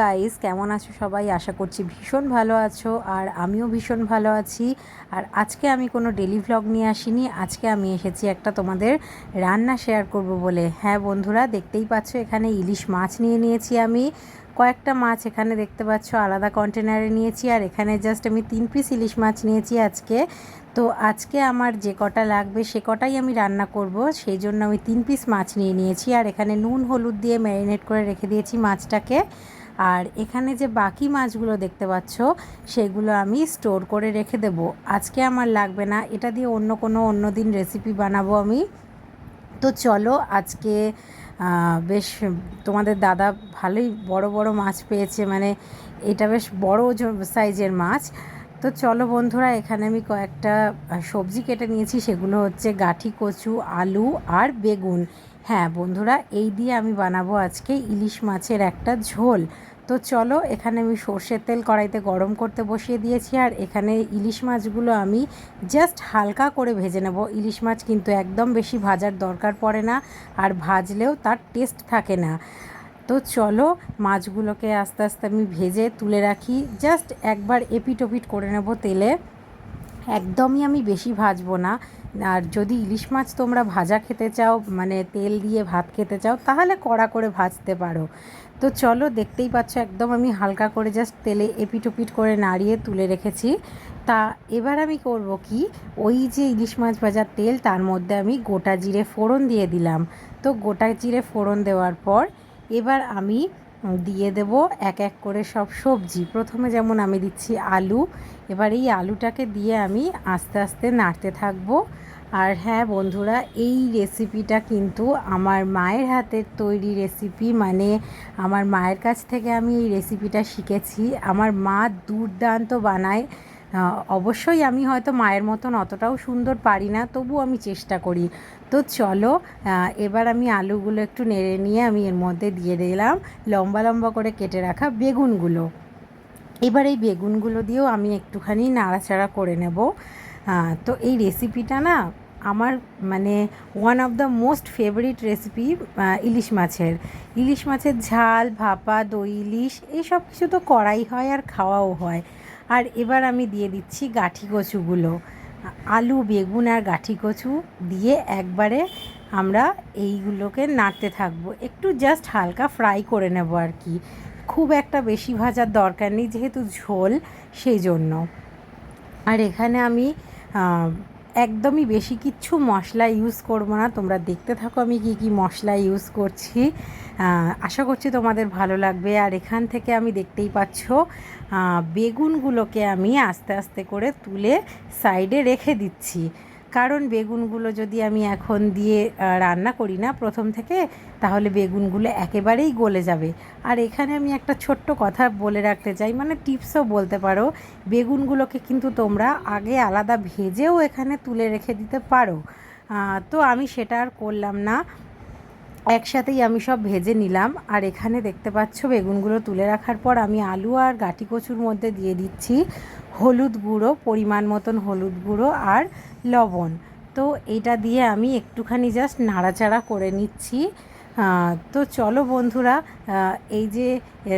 Guys কেমন আছো সবাই? আশা করছি ভীষণ ভালো আছো আর আমিও ভীষণ ভালো আছি। আর আজকে আমি কোনো ডেলি ভ্লগ নিয়ে আসিনি। আজকে আমি এসেছি একটা তোমাদের রান্না শেয়ার করব বলে। হ্যাঁ বন্ধুরা, দেখতেই পাচ্ছ, এখানে ইলিশ মাছ নিয়ে নিয়েছি আমি। কয়েকটা মাছ এখানে দেখতে পাচ্ছ, আলাদা কন্টেনারে নিয়েছি আর এখানে জাস্ট আমি তিন পিস ইলিশ মাছ নিয়েছি আজকে। তো আজকে আমার যে কটা লাগবে, সে কটাই আমি রান্না করব। সেই জন্য আমি তিন পিস মাছ নিয়ে নিয়েছি। আর এখানে নুন, হলুদ দিয়ে ম্যারিনেট করে রেখে দিয়েছি মাছটাকে। আর এখানে যে বাকি মাছগুলো দেখতে পাচ্ছ, সেগুলো আমি স্টোর করে রেখে দেব। আজকে আমার লাগবে না, এটা দিয়ে অন্য কোনো অন্য দিন রেসিপি বানাবো আমি। তো চলো, আজকে বেশ তোমাদের দাদা ভালোই বড় বড় মাছ পেয়েছে মানে এটা বেশ বড় সাইজের মাছ। তো চলো বন্ধুরা, এখানে আমি কয়েকটা সবজি কেটে নিয়েছি, সেগুলো হচ্ছে গাঠি, কচু, আলু আর বেগুন। হ্যাঁ বন্ধুরা, এই দিয়ে আমি বানাবো আজকে ইলিশ মাছের একটা ঝোল। তো চলো, এখানে আমি সর্ষের তেল কড়াইতে গরম করতে বসিয়ে দিয়েছি আর এখানে ইলিশ মাছগুলো আমি জাস্ট হালকা করে ভেজে নেব। ইলিশ মাছ কিন্তু একদম বেশি ভাজার দরকার পড়ে না আর ভাজলেও তার টেস্ট থাকে না। তো চলো, মাছগুলোকে আস্তে আস্তে আমি ভেজে তুলে রাখি। জাস্ট একবার এপিট ওপিট করে নেব তেলে। একদমই আমি বেশি ভাজবো না। আর যদি ইলিশ মাছ তোমরা ভাজা খেতে চাও মানে তেল দিয়ে ভাত খেতে চাও, তাহলে কড়া করে ভাজতে পারো। তো চলো দেখতেই পাচ্ছ একদম আমি হালকা করে জাস্ট তেলে এপিট ওপিট করে নাড়িয়ে তুলে রেখেছি। তা এবার আমি করব কি? ওই যে ইলিশ মাছ ভাজার তেল, তার মধ্যে আমি গোটা জিরে ফোড়ন দিয়ে দিলাম। তো গোটা জিরে ফোড়ন দেওয়ার পর এবার আমি দিয়ে দেব এক এক করে সব সবজি। প্রথমে যেমন আমি দিচ্ছি আলু, এবার এই আলুটাকে দিয়ে আমি আস্তে আস্তে নাড়তে থাকব। আর হ্যাঁ বন্ধুরা, এই রেসিপিটা কিন্তু আমার মায়ের হাতের তৈরি রেসিপি মানে আমার মায়ের কাছ থেকে আমি এই রেসিপিটা শিখেছি। আমার মা দুর্দান্ত বানায় অবশ্যই আমি হয়তো মায়ের মতন অতটাও সুন্দর পারি না তবু আমি চেষ্টা করি। তো চলো এবার আমি আলুগুলো একটু নেড়ে নিয়ে আমি এর মধ্যে দিয়ে দিলাম, লম্বা লম্বা করে কেটে রাখা বেগুনগুলো। এবার এই বেগুনগুলো দিয়েও আমি একটুখানি নাড়াচাড়া করে নেব। তো এই রেসিপিটা না আমার মানে one of the most favourite recipe ইলিশ মাছের। ইলিশ মাছের ঝাল, ভাপা, দই, ইলিশ এইসব কিছু তো করাই হয় আর খাওয়াও হয়। আর এবার আমি দিয়ে দিচ্ছি গাঠি কচুগুলো। আলু, বেগুন আর গাঠি কচু দিয়ে একবারে আমরা এইগুলোকে নাড়তে থাকব। একটু জাস্ট হালকা ফ্রাই করে নেব আর কি। খুব একটা বেশি ভাজার দরকার নেই, যেহেতু ঝোল, সেই জন্য। আর এখানে আমি একদমই বেশি কিচ্ছু মশলা ইউজ করব না। তোমরা দেখতে থাকো আমি কি কি মশলা ইউজ করছি। আশা করছি তোমাদের ভালো লাগবে। আর এখান থেকে আমি দেখতেই পাচ্ছ বেগুনগুলোকে আমি আস্তে আস্তে করে তুলে সাইডে রেখে দিচ্ছি। কারণ বেগুনগুলো যদি আমি এখন দিয়ে রান্না করি না প্রথম থেকে, তাহলে বেগুনগুলো একেবারেই গলে যাবে। আর এখানে আমি একটা ছোট্ট কথা বলে রাখতে চাই মানে টিপসও বলতে পারো, বেগুনগুলোকে কিন্তু তোমরা আগে আলাদা ভেজেও এখানে তুলে রেখে দিতে পারো। তো আমি সেটা আর করলাম না। একসাথেই আমি সব ভেজে নিলাম। আর এখানে দেখতে পাচ্ছ, বেগুনগুলো তুলে রাখার পর আমি আলু আর গাটি কচুর মধ্যে দিয়ে দিচ্ছি হলুদ গুঁড়ো, পরিমাণ মতন হলুদ গুঁড়ো আর লবণ। তো এটা দিয়ে আমি একটুখানি জাস্ট নাড়াচাড়া করে নিচ্ছি। তো চলো বন্ধুরা এই যে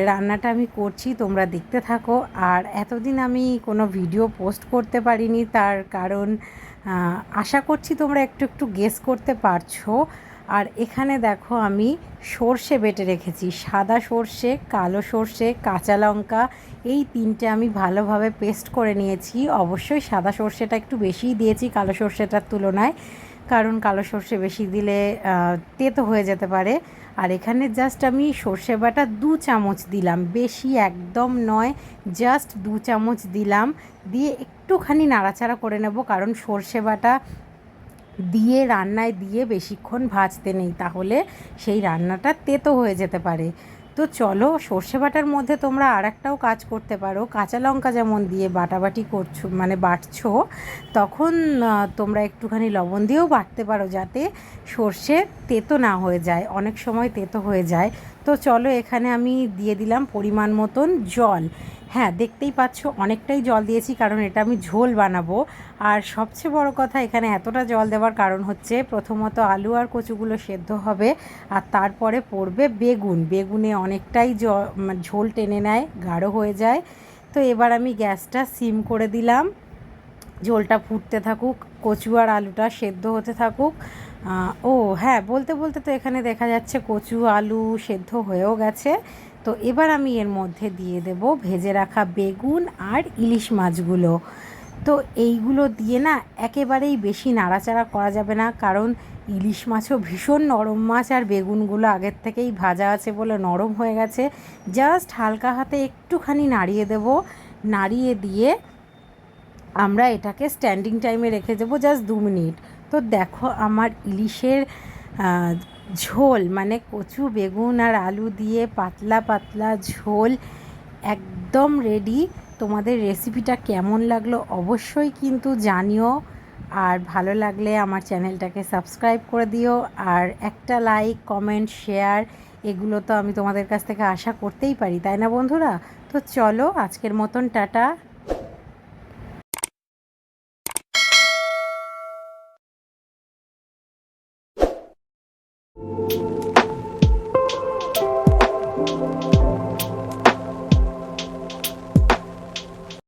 রান্নাটা আমি করছি, তোমরা দেখতে থাকো। আর এতদিন আমি কোনো ভিডিও পোস্ট করতে পারিনি, তার কারণ আশা করছি তোমরা একটু একটু গেস করতে পারছ। আর এখানে দেখো আমি সর্ষে বেটে রেখেছি, সাদা সর্ষে, কালো সর্ষে, কাঁচা লঙ্কা, এই তিনটে আমি ভালোভাবে পেস্ট করে নিয়েছি। অবশ্যই সাদা সর্ষেটা একটু বেশিই দিয়েছি কালো সর্ষেটার তুলনায়, কারণ কালো সর্ষে বেশি দিলে তেতো হয়ে যেতে পারে। আর এখানে জাস্ট আমি সর্ষে বাটা দু চামচ দিলাম, বেশি একদম নয় জাস্ট দু চামচ দিলাম। দিয়ে একটুখানি নাড়াচাড়া করে নেব, কারণ সর্ষে বাটা দিয়ে রান্নায় দিয়ে বেশিক্ষণ ভাজতে নেই, তাহলে সেই রান্নাটা তেতো হয়ে যেতে পারে। তো চলো, সর্ষে বাটার মধ্যে তোমরা আর একটাও কাজ করতে পারো। কাঁচা লঙ্কা যেমন দিয়ে বাটাবাটি করছ মানে বাটছো, তখন তোমরা একটুখানি লবণ দিয়েও বাটতে পারো যাতে সর্ষে তেতো না হয়ে যায়, অনেক সময় তেতো হয়ে যায়। তো চলো, এখানে আমি দিয়ে দিলাম পরিমাণ মতন জল। হ্যাঁ দেখতেই পাচ্ছ অনেকটাই জল দিয়েছি, কারণ এটা আমি ঝোল বানাবো। আর সবচেয়ে বড় কথা, এখানে এতটা জল দেওয়ার কারণ হচ্ছে, প্রথমত আলু আর কচুগুলো সেদ্ধ হবে, আর তারপরে পড়বে বেগুন। বেগুনে অনেকটাই ঝোল টেনে নেয়, গাঢ় হয়ে যায়। তো এবার আমি গ্যাসটা সিম করে দিলাম। ঝোলটা ফুটতে থাকুক, কচু আর আলুটা সেদ্ধ হতে থাকুক। ও হ্যাঁ বলতে বলতে তো এখানে দেখা যাচ্ছে কচু, আলু সেদ্ধ হয়েও গেছে। তো এবার আমি এর মধ্যে দিয়ে দেব ভেজে রাখা বেগুন আর ইলিশ মাছগুলো। তো এইগুলো দিয়ে না একেবারেই বেশি নাড়াচাড়া করা যাবে না, কারণ ইলিশ মাছও ভীষণ নরম মাছ আর বেগুনগুলো আগের থেকেই ভাজা আছে বলে নরম হয়ে গেছে। জাস্ট হালকা হাতে একটুখানি নাড়িয়ে দেব। নাড়িয়ে দিয়ে আমরা এটাকে স্ট্যান্ডিং টাইমে রেখে দেবো জাস্ট দু মিনিট। তো দেখো আমার ইলিশের ঝোল মানে কচু, বেগুন আর আলু দিয়ে পাতলা পাতলা ঝোল একদম রেডি তোমাদের রেসিপিটা কেমন লাগল অবশ্যই কিন্তু জানিও। আর ভালো লাগলে আমার চ্যানেলটাকে সাবস্ক্রাইব করে দিও। আর একটা লাইক কমেন্ট শেয়ার এগুলো তো আমি তোমাদের কাছ থেকে আশা করতেই পারি, তাই না বন্ধুরা? তো চলো আজকের মতন টাটা।